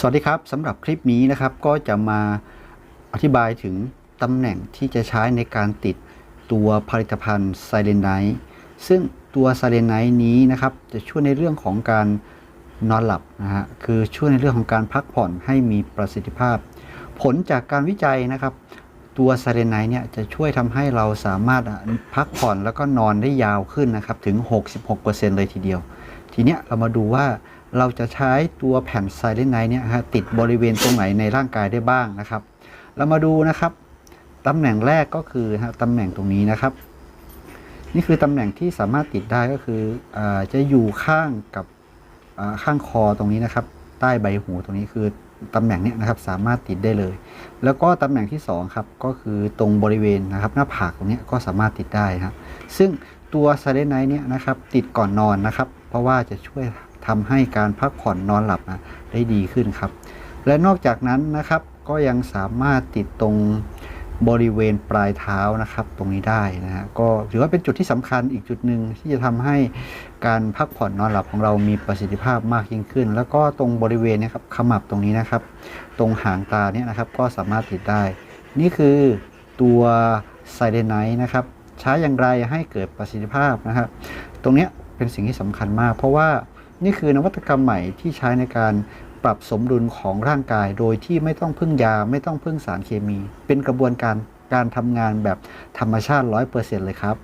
สวัสดีครับสำหรับคลิปนี้นะครับก็จะมาอธิบายถึงตำแหน่งที่จะใช้ในการติดตัวผลิตภัณฑ์ไซเลนไนท์ซึ่งตัวไซเลนไนท์นี้นะครับจะช่วยในเรื่องของการนอนหลับนะฮะคือช่วยในเรื่องของการพักผ่อนให้มีประสิทธิภาพ ผลจากการวิจัยนะครับ ตัวไซเลนไนท์เนี่ยจะช่วยทำให้เราสามารถพักผ่อนแล้วก็นอนได้ยาวขึ้นนะครับถึง 66%เลยทีเดียว ทีเนี้ยเรามาดูว่า เราจะใช้ตัวแผ่นไซเลนไนท์เนี่ยฮะติดบริเวณตรงไหนในร่างกายได้บ้างนะครับ เรามาดูนะครับตำแหน่งแรกก็คือฮะตำแหน่งตรงนี้นะครับ นี่คือตำแหน่งที่สามารถติดได้ก็คืออาจะอยู่ข้างกับอ่าข้างคอตรงนี้นะครับ ใต้ใบหูตรงนี้คือตำแหน่งเนี้ยนะครับสามารถติดได้เลย แล้วก็ตำแหน่งที่สองครับก็คือตรงบริเวณนะครับหน้าผากตรงนี้ก็สามารถติดได้ครับซึ่งตัวไซเลนไนท์เนี่ยนะครับติดก่อนนอนนะครับ เพราะว่าจะช่วย ทำให้การพักผ่อนนอนหลับนะได้ดีขึ้นครับ และนอกจากนั้นนะครับก็ยังสามารถติดตรงบริเวณปลายเท้านะครับ ตรงนี้ได้นะฮะก็ถือว่าเป็นจุดที่สำคัญอีกจุดหนึ่งที่จะทำให้การพักผ่อนนอนหลับของเรามีประสิทธิภาพมากยิ่งขึ้น แล้วก็ตรงบริเวณนี้ครับขมับตรงนี้นะครับ ตรงหางตาเนี่ยนะครับก็สามารถติดได้ นี่คือตัวไซเดนไนท์นะครับ ใช้อย่างไรให้เกิดประสิทธิภาพนะครับ ตรงนี้เป็นสิ่งที่สำคัญมาก เพราะว่า นี่คือนวัตกรรมใหม่ที่ใช้ในการปรับสมดุลของร่างกาย โดยที่ไม่ต้องพึ่งยาไม่ต้องพึ่งสารเคมี เป็นกระบวนการการทำงานแบบธรรมชาติ 100%เลยครับ